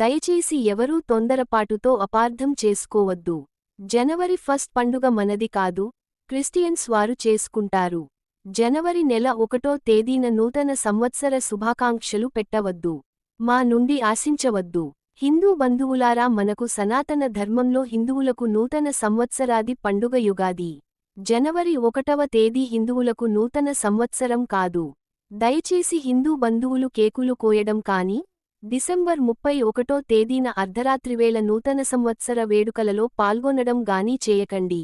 దయచేసి ఎవరూ తొందరపాటుతో అపార్థం చేసుకోవద్దు. జనవరి ఫస్ట్ పండుగ మనది కాదు క్రిస్టియన్స్ వారు చేసుకుంటారు. జనవరి నెల ఒకటో తేదీన నూతన సంవత్సర శుభాకాంక్షలు పెట్టవద్దు. మా నుండి ఆశించవద్దు. హిందూ బంధువులారా మనకు సనాతన ధర్మంలో హిందువులకు నూతన సంవత్సరాది పండుగ యుగాది. జనవరి ఒకటవ తేదీ హిందువులకు నూతన సంవత్సరం కాదు. దయచేసి హిందూ బంధువులు కేకులు కోయడం కాని డిసెంబర్ ముప్పై ఒకటో తేదీన అర్ధరాత్రివేళ నూతన సంవత్సర వేడుకలలో పాల్గొనడం గానీ చేయకండి.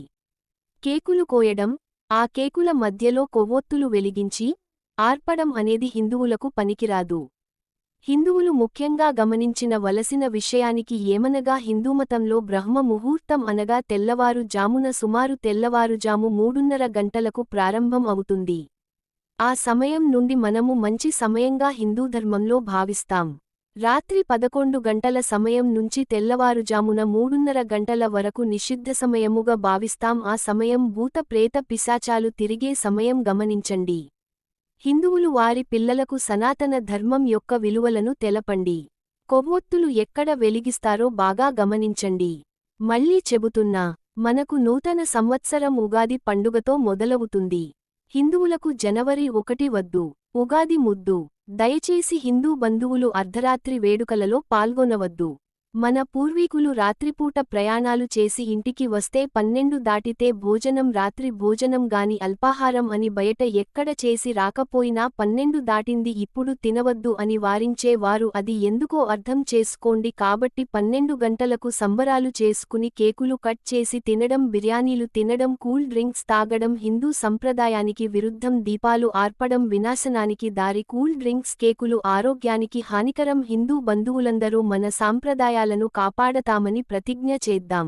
కేకులు కోయడం ఆ కేకుల మధ్యలో కొవ్వొత్తులు వెలిగించి ఆర్పడం అనేది హిందువులకు పనికిరాదు. హిందువులు ముఖ్యంగా గమనించిన వలసిన విషయానికి ఏమనగా హిందూమతంలో బ్రహ్మ ముహూర్తం అనగా తెల్లవారు జామున సుమారు తెల్లవారుజాము మూడున్నర గంటలకు ప్రారంభం అవుతుంది. ఆ సమయం నుండి మనము మంచి సమయంగా హిందూధర్మంలో భావిస్తాం. రాత్రి పదకొండు గంటల సమయం నుంచి తెల్లవారుజామున మూడున్నర గంటల వరకు నిషిద్ధ సమయముగా భావిస్తాం. ఆ సమయం భూత ప్రేత పిశాచాలు తిరిగే సమయం గమనించండి. హిందువులు వారి పిల్లలకు సనాతన ధర్మం యొక్క విలువలను తెలపండి. కొవ్వొత్తులు ఎక్కడ వెలిగిస్తారో బాగా గమనించండి. మళ్ళీ చెబుతున్నా మనకు నూతన సంవత్సరం ఉగాది పండుగతో మొదలవుతుంది. హిందువులకు జనవరి ఒకటి వద్దు ఉగాది ముద్దు. దయచేసి హిందూ బంధువులు అర్ధరాత్రి వేడుకలలో పాల్గొనవద్దు. మన పూర్వీకులు రాత్రిపూట ప్రయాణాలు చేసి ఇంటికి వస్తే పన్నెండు దాటితే భోజనం రాత్రి భోజనం గాని అల్పాహారం అని బయట ఎక్కడ చేసి రాకపోయినా పన్నెండు దాటింది ఇప్పుడు తినవద్దు అని వారించే వారు అది ఎందుకో అర్థం చేసుకోండి కాబట్టి పన్నెండు గంటలకు సంబరాలు చేసుకుని కేకులు కట్ చేసి తినడం బిర్యానీలు తినడం కూల్ డ్రింక్స్ తాగడం హిందూ సంప్రదాయానికి విరుద్ధం దీపాలు ఆర్పడం వినాశనానికి దారి కూల్ డ్రింక్స్ కేకులు ఆరోగ్యానికి హానికరం హిందూ బంధువులందరూ మన సాంప్రదాయాలను కాపాడతామని ప్రతిజ్ఞ చేద్దాం.